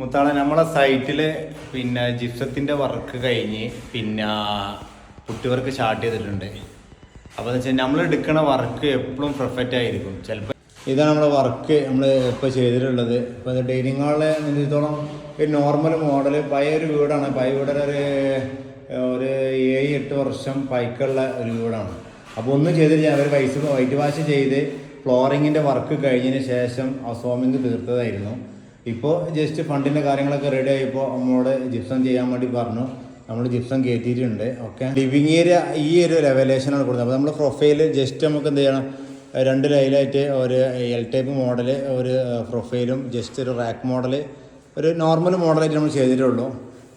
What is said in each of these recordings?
മുത്താളെ നമ്മളെ സൈറ്റിൽ പിന്നെ ജിപ്സത്തിന്റെ വർക്ക് കഴിഞ്ഞ് പിന്നെ കുട്ടി വർക്ക് സ്റ്റാർട്ട് ചെയ്തിട്ടുണ്ട്. അപ്പോൾ എന്ന് വെച്ചാൽ നമ്മൾ എടുക്കുന്ന വർക്ക് എപ്പോഴും പെർഫെക്റ്റ് ആയിരിക്കും. ചിലപ്പോൾ ഇതാണ് നമ്മുടെ വർക്ക് നമ്മൾ ഇപ്പോൾ ചെയ്തിട്ടുള്ളത്. ഇപ്പൊ ഡൈനിങ് ഹാളിലെ സംബന്ധിച്ചിടത്തോളം ഒരു നോർമൽ മോഡൽ പഴയ ഒരു വീടാണ്. പഴയ വീട് ഒരു ഒരു ഏഴ് എട്ട് വർഷം പൈക്കുള്ള ഒരു വീടാണ്. അപ്പോൾ ഒന്നും ഞാൻ അവർ വൈസ് വൈറ്റ് വാഷ് ചെയ്ത് ഫ്ലോറിങ്ങിന്റെ വർക്ക് കഴിഞ്ഞതിന് ശേഷം അസോമിങ് തീർത്തതായിരുന്നു. ഇപ്പോൾ ജസ്റ്റ് ഫണ്ടിന്റെ കാര്യങ്ങളൊക്കെ റെഡി ആയപ്പോൾ നമ്മളോട് ജിപ്സം ചെയ്യാൻ വേണ്ടി പറഞ്ഞു. നമ്മൾ ജിപ്സം കയറ്റിയിട്ടുണ്ട് ഓക്കെ ലിവിങ് ഏരിയ ഈ ഒരു ലെവലേഷനാണ് കൊടുക്കുന്നത് അപ്പോൾ നമ്മൾ പ്രൊഫൈൽ ജസ്റ്റ് നമുക്ക് എന്ത് ചെയ്യണം? രണ്ട് ലൈലായിട്ട് ഒരു എൽ ടൈപ്പ് മോഡൽ ഒരു പ്രൊഫൈലും ജസ്റ്റ് ഒരു റാക്ക് മോഡൽ ഒരു നോർമൽ മോഡലായിട്ട് നമ്മൾ ചെയ്തിട്ടുള്ളൂ.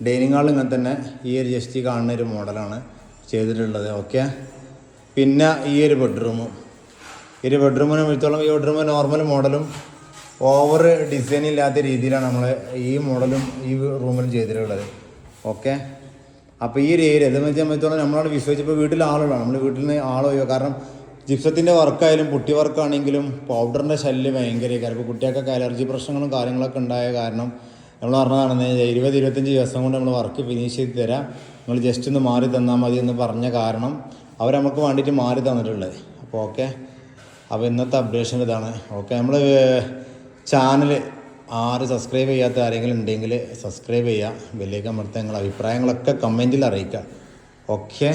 ഡൈനിങ് ഹാളിൽ ഇങ്ങനെ തന്നെ ഈ ഒരു ജസ്റ്റ് കാണുന്ന ഒരു മോഡലാണ് ചെയ്തിട്ടുള്ളത്. ഓക്കെ പിന്നെ ഈ ഒരു ബെഡ്റൂമും ഈ ഒരു ബെഡ്റൂമിനെ വിളിച്ചോളം ഈ ബെഡ്റൂം നോർമൽ മോഡലും ഓവർ ഡിസൈൻ ഇല്ലാത്ത രീതിയിലാണ് നമ്മൾ ഈ മോഡലും ഈ റൂമിലും ചെയ്തിട്ടുള്ളത്. ഓക്കെ അപ്പോൾ ഈ ഒരു ഏരിയ ഇതെന്ന് വെച്ചാൽ സംബന്ധിച്ചോളം നമ്മളവിടെ വിശ്വസിച്ചപ്പോൾ വീട്ടിൽ ആളുകളാണ്. നമ്മൾ വീട്ടിൽ നിന്ന് ആളോ കാരണം ജിപ്സത്തിന്റെ വർക്കായാലും പുട്ടി വർക്കാണെങ്കിലും പൗഡറിന്റെ ശല്യം ഭയങ്കര കാരണം ഇപ്പോൾ കുട്ടികൾക്കൊക്കെ അലർജി പ്രശ്നങ്ങളും കാര്യങ്ങളൊക്കെ ഉണ്ടായ കാരണം നമ്മൾ പറഞ്ഞതാണ് ഇരുപത് ഇരുപത്തഞ്ച് ദിവസം കൊണ്ട് നമ്മൾ വർക്ക് ഫിനിഷ് ചെയ്ത് തരാം. നമ്മൾ ജസ്റ്റ് ഒന്ന് മാറി തന്നാൽ മതി എന്ന് പറഞ്ഞ കാരണം അവർ നമുക്ക് വേണ്ടിയിട്ട് മാറി തന്നിട്ടുള്ളത്. അപ്പോൾ ഓക്കെ അപ്പോൾ ഇന്നത്തെ അപ്ഡേഷൻ ഇതാണ്. ഓക്കെ നമ്മൾ ചാനൽ ആറ് സബ്സ്ക്രൈബ് ചെയ്യാത്ത ആരെങ്കിലും ഉണ്ടെങ്കിൽ സബ്സ്ക്രൈബ് ചെയ്യുക. വലിയ നിങ്ങളുടെ അഭിപ്രായങ്ങളൊക്കെ കമന്റിൽ അറിയിക്കുക. ഓക്കെ